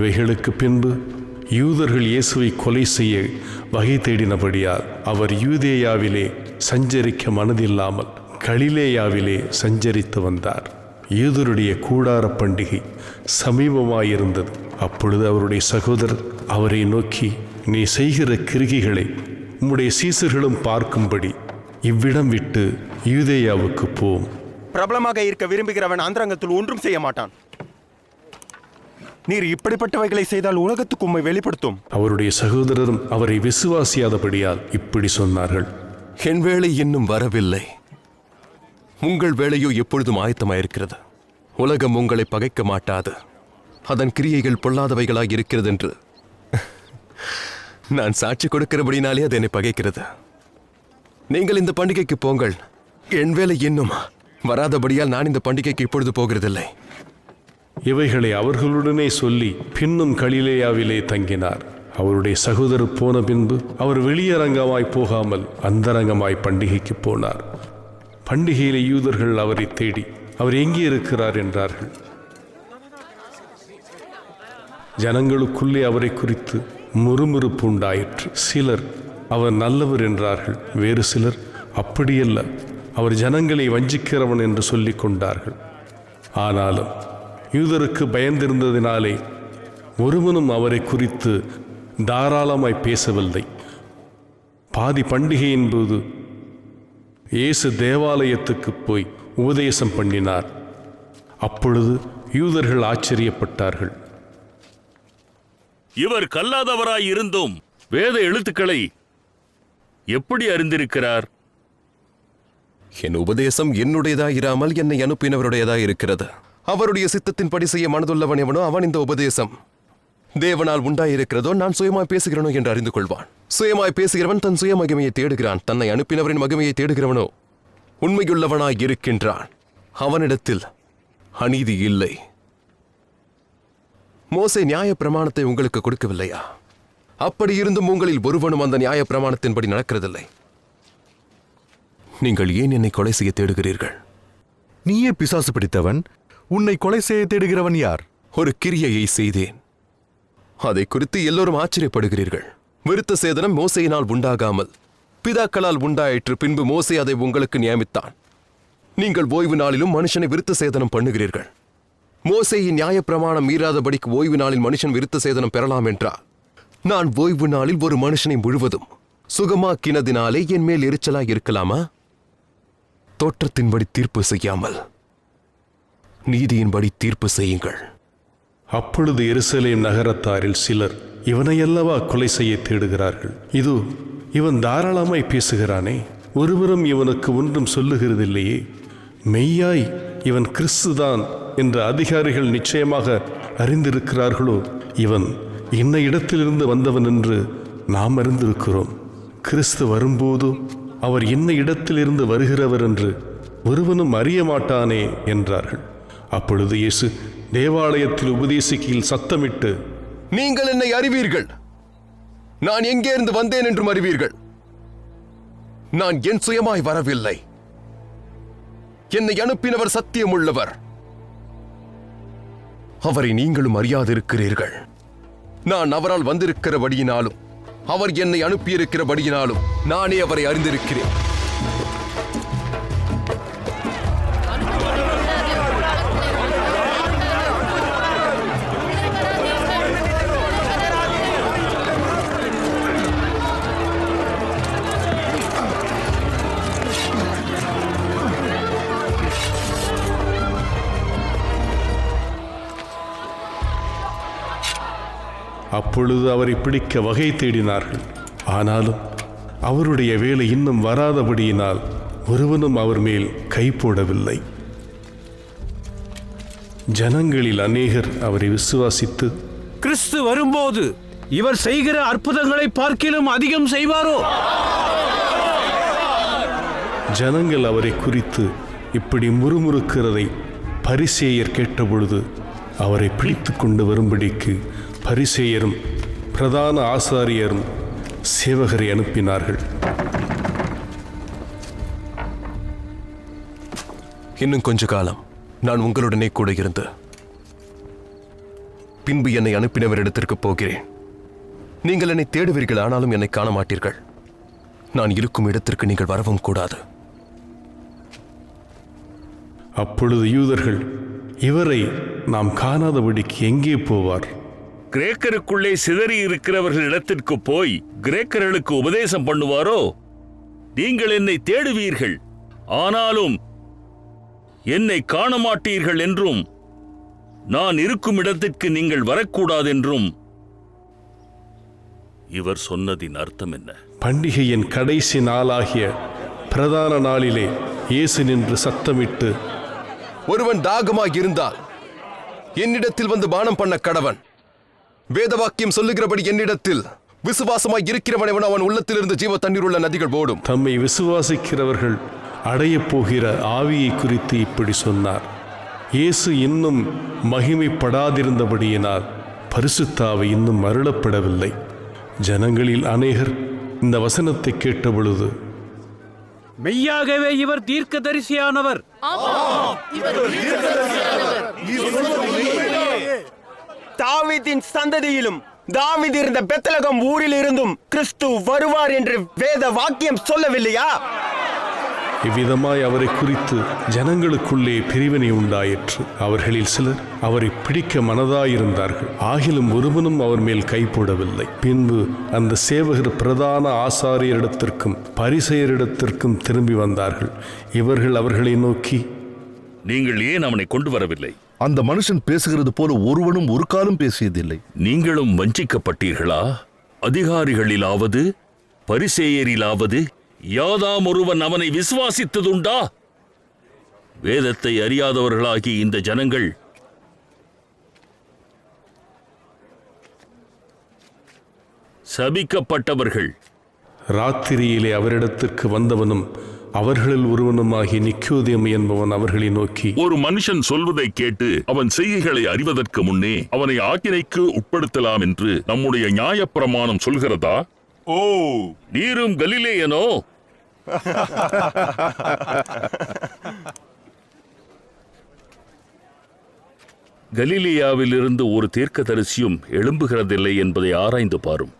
இவைகளுக்கு பின்பு யூதர்கள் இயேசுவை கொலை செய்ய வகை தேடினபடியால் அவர் யூதேயாவிலே சஞ்சரிக்க மனதில்லாமல் கலிலேயாவிலே சஞ்சரித்து வந்தார். யூதருடைய கூடார பண்டிகை சமீபமாயிருந்தது. அப்பொழுது அவருடைய சகோதரர் அவரை நோக்கி நீ செய்கிற கிருகிகளை உம்முடைய சீசர்களும் பார்க்கும்படி இவ்விடம் விட்டு யூதேயாவுக்கு போம் பிரபலமாக இருக்க விரும்புகிறவன் அந்தரங்கத்தில் ஒன்றும் செய்ய மாட்டான். நீர் இப்படிப்பட்டவைகளை செய்தால் உலகத்துக்கு உம்மை வெளிப்படுத்தும். அவருடைய சகோதரரும் அவரை விசுவாசியாதபடியால் இப்படி சொன்னார்கள். என் வேலை இன்னும் வரவில்லை. உங்கள் வேலையோ எப்பொழுதும் ஆயத்தமாயிருக்கிறது. உலகம் உங்களை பகைக்க மாட்டாது. அதன் கிரியைகள் பொல்லாதவைகளாய் இருக்கிறது என்று நான் சாட்சி கொடுக்கிறபடினாலே அது என்னை பகைக்கிறது. நீங்கள் இந்த பண்டிகைக்கு போங்கள். என் வேலை இன்னும் வராதபடியால் நான் இந்த பண்டிகைக்கு இப்பொழுது போகிறதில்லை. இவைகளை அவர்களுடனே சொல்லி பின்னும் கலிலேயாவிலே தங்கினார். அவருடைய சகோதரர் போன பின்பு அவர் வெளியரங்கமாய் போகாமல் அந்தரங்கமாய் பண்டிகைக்கு போனார். பண்டிகையிலே யூதர்கள் அவரை தேடி அவர் எங்கே இருக்கிறார்? என்றார்கள். ஜனங்களுக்குள்ளே அவரை குறித்து முறுமுறுப்பு உண்டாயிற்று. சிலர் அவர் நல்லவர் என்றார்கள். வேறு சிலர் அப்படியல்ல. அவர் ஜனங்களை வஞ்சிக்கிறவன் என்று சொல்லிக் கொண்டார்கள். ஆனாலும் யூதருக்கு பயந்திருந்ததினாலே ஒருவனும் அவரை குறித்து தாராளமாய் பேசவில்லை. பாதி பண்டிகையின் போது இயேசு தேவாலயத்துக்கு போய் உபதேசம் பண்ணினார். அப்பொழுது யூதர்கள் ஆச்சரியப்பட்டார்கள். இவர் கல்லாதவராய் இருந்தும் வேத எழுத்துக்களை எப்படி அறிந்திருக்கிறார்? என் உபதேசம் என்னுடையதாய் இராமல் என்னை அனுப்பினவருடையதாய் இருக்கிறது அவருடைய சித்தத்தின்படி செய்ய மனதுள்ளவன் எவனோ அவன் இந்த உபதேசம். தேவனால் உண்டாயிருக்கிறதோ நான் சுயமாய் பேசுகிறனோ என்று அறிந்து கொள்வான். சுயமாய் பேசுகிறவன் தன் சுய மகிமையை தேடுகிறான். தன்னை அனுப்பினவரின் மகிமையை தேடுகிறவனோ உண்மையுள்ளவனாய் இருக்கின்றான். அவனிடத்தில் அநீதி இல்லை. மோசே நியாய பிரமாணத்தை உங்களுக்கு கொடுக்கவில்லையா? அப்படி இருந்தும் உங்களில் ஒருவனும் அந்த நியாய பிரமாணத்தின்படி நடக்கிறதில்லை. நீங்கள் ஏன் என்னை கொலை செய்ய தேடுகிறீர்கள்? நீயே பிசாசு பிடித்தவன் உன்னை கொலை செய்ய தேடுகிறவன் யார்? ஒரு கிரியையை செய்தேன். அதை குறித்து எல்லோரும் ஆச்சரியப்படுகிறீர்கள். விருத்த சேதனம் மோசையினால் உண்டாகாமல் பிதாக்களால் உண்டாயிற்று பின்பு மோசை அதை உங்களுக்கு நியமித்தான். நீங்கள் ஓய்வு நாளிலும் மனுஷனை விருத்த சேதனம் பண்ணுகிறீர்கள். மோசையின் நியாயப்பிரமாணம் மீறாதபடிக்கு ஓய்வு நாளில் மனுஷன் விருத்த சேதனம் பெறலாம் என்றால் நான் ஓய்வு நாளில் ஒரு மனுஷனை முழுவதும் சுகமாக்கினதினாலே என் மேல் எரிச்சலாய் இருக்கலாமா? தோற்றத்தின்படி தீர்ப்பு செய்யாமல் நீதியின்படி தீர்ப்பு செய்யுங்கள். அப்பொழுது எருசலேம் நகரத்தாரில் சிலர் இவனையல்லவா கொலை செய்ய தேடுகிறார்கள். இதோ இவன் தாராளமாய் பேசுகிறானே. ஒருவரும் இவனுக்கு ஒன்றும் சொல்லுகிறதில்லையே. மெய்யாய் இவன் கிறிஸ்துதான் என்ற அதிகாரிகள் நிச்சயமாக அறிந்திருக்கிறார்களோ? இவன் இன்ன இடத்திலிருந்து வந்தவன் என்று நாம் அறிந்திருக்கிறோம். கிறிஸ்து வரும்போது அவர் இன்ன இடத்திலிருந்து வருகிறவர் என்று ஒருவனும் அறிய மாட்டானே என்றார்கள். அப்பொழுது இயேசு தேவாலயத்தில் உபதேசிக்கையில் சத்தமிட்டு நீங்கள் என்னை அறிவீர்கள். நான் எங்கே இருந்து வந்தேன் என்றும் அறிவீர்கள். நான் என் சுயமாய் வரவில்லை. என்னை அனுப்பினவர் சத்தியம் உள்ளவர். அவரை நீங்களும் அறியாதிருக்கிறீர்கள். நான் அவரால் வந்திருக்கிறபடியினாலும் அவர் என்னை அனுப்பியிருக்கிறபடியினாலும் நானே அவரை அறிந்திருக்கிறேன். அப்பொழுது அவரை பிடிக்க வகை தேடினார்கள். ஆனாலும் அவருடைய வேலை இன்னும் வராதபடியினால் ஒருவனும் அவர் மேல் கை போடவில்லை. ஜனங்களில் அநேகர் அவரை விசுவாசித்து கிறிஸ்து வரும்போது இவர் செய்கிற அற்புதங்களை பார்க்கிலும் அதிகம் செய்வாரோ? ஜனங்கள் அவரை குறித்து இப்படி முறுமுறுக்கிறதை பரிசேயர் கேட்டபொழுது அவரை பிடித்து கொண்டு வரும்படிக்கு பரிசேயரும் பிரதான ஆசாரியரும் சேவகரை அனுப்பினார்கள். இன்னும் கொஞ்ச காலம் நான் உங்களுடனே கூட இருந்து பின்பு என்னை அனுப்பினவரிடத்திற்கு போகிறேன். நீங்கள் என்னை தேடுவீர்கள் ஆனாலும் என்னை காண மாட்டீர்கள் நான் இருக்கும் இடத்திற்கு நீங்கள் வரவும் கூடாது. அப்பொழுது யூதர்கள் இவரை நாம் காணாதபடிக்கு எங்கே போவார்? கிரேக்கருக்குள்ளே சிதறி இருக்கிறவர்கள் இடத்திற்கு போய் கிரேக்கர்களுக்கு உபதேசம் பண்ணுவாரோ? நீங்கள் என்னை தேடுவீர்கள். ஆனாலும் என்னை காண மாட்டீர்கள் என்றும் நான் இருக்கும் இடத்திற்கு நீங்கள் வரக்கூடாதென்றும். இவர் சொன்னதின் அர்த்தம் என்ன? பண்டிகையின் கடைசி நாளாகிய பிரதான நாளிலே இயேசு நின்று சத்தமிட்டு ஒருவன் தாகமாய் இருந்தால் என்னிடத்தில் வந்து பானம் பண்ண கடவன். வேதவாக்கியம் சொல்லுகிறபடி என்னிடத்தில் விசுவாசமாய் இருக்கிறவனவன் அவன் உள்ளத்திலிருந்து ஜீவ தண்ணீர் உள்ள நதிகள் ஓடும். தம்மை விசுவாசிக்கிறவர்கள் அடையப் போகிற ஆவியை குறித்து இப்படி சொன்னார். இயேசு இன்னும் மகிமைப்படாதிருந்தபடியினால் பரிசுத்தாவை இன்னும் அருளப்படவில்லை. ஜனங்களில் அநேகர் இந்த வசனத்தை கேட்டபொழுது மெய்யாகவே இவர் தீர்க்கதரிசியானவர். தாவீதின் சந்ததியிலும் தாவீது இருந்த பெத்தலகம் ஊரில் இருந்தும் கிறிஸ்து வருவார் என்று வேத வாக்கியம் சொல்லவில்லையா? இவ்விதமாய் அவரை குறித்து ஜனங்களுக்குள்ளே பிரிவினை உண்டாயிற்று. அவர்களில் சிலர் அவரை பிடிக்க மனதாயிருந்தார்கள். ஆகிலும் ஒருவனும் அவர் மேல் கை போடவில்லை. பின்பு அந்த சேவகர் பிரதான ஆசாரியரிடத்திற்கும் பரிசெயரிடத்திற்கும் திரும்பி வந்தார்கள். இவர்கள் அவர்களை நோக்கி நீங்கள் ஏன் அவனை கொண்டு வரவில்லை அந்த மனுஷன் பேசுகிறது போல ஒருவனும் ஒரு காலம் பேசியதில்லை. நீங்களும் வஞ்சிக்கப்பட்டீர்களா? அதிகாரிகளிலாவது பரிசேயரிலாவது யாதாம் ஒருவன் அவனை விசுவாசித்ததுண்டா? வேதத்தை அறியாதவர்களாகி இந்த ஜனங்கள் சபிக்கப்பட்டவர்கள். ராத்திரியிலே அவரிடத்திற்கு வந்தவனும் அவர்களில் ஒருவனுமாகி நிக்கோதேம் என்பவன் அவர்களை நோக்கி ஒரு மனுஷன் சொல்வதை கேட்டு அவன் செய்கைகளை அறிவதற்கு முன்னே அவனை ஆக்கினைக்கு உட்படுத்தலாம் என்று நம்முடைய நியாயப்பிரமாணம் சொல்கிறதா? ஓ. நீரும் கலிலேயனோ? கலிலியாவிலிருந்து ஒரு தீர்க்கதரிசியும் எழும்புகிறதில்லை என்பதை ஆராய்ந்து பாரும்.